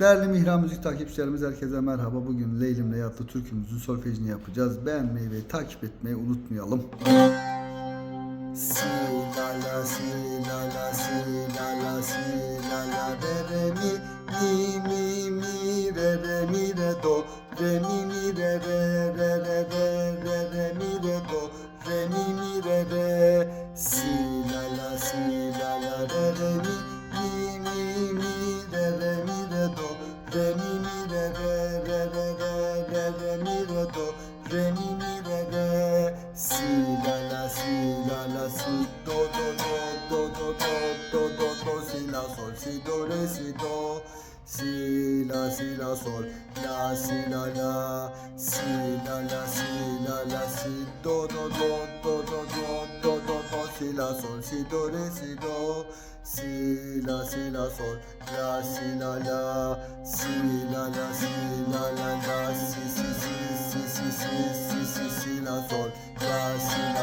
Değerli Mihra Müzik takipçilerimiz herkese merhaba. Bugün Leylim'le yatlı türkümüzün solfejini yapacağız. Beğenmeyi ve takip etmeyi unutmayalım. Si la la si la la si la la si la la re re mi mi mi mi re re mi re do re mi mi re re re re re re re mi re do re mi mi re re si do re mi mi re re si la la si la la si do do do do do do do do do si la sol si do re si do si la si la sol la si la la si la la si la la si do do do do do do do do do si la sol si do re si do si la si la sol la si la la si la la si başına sor Karşına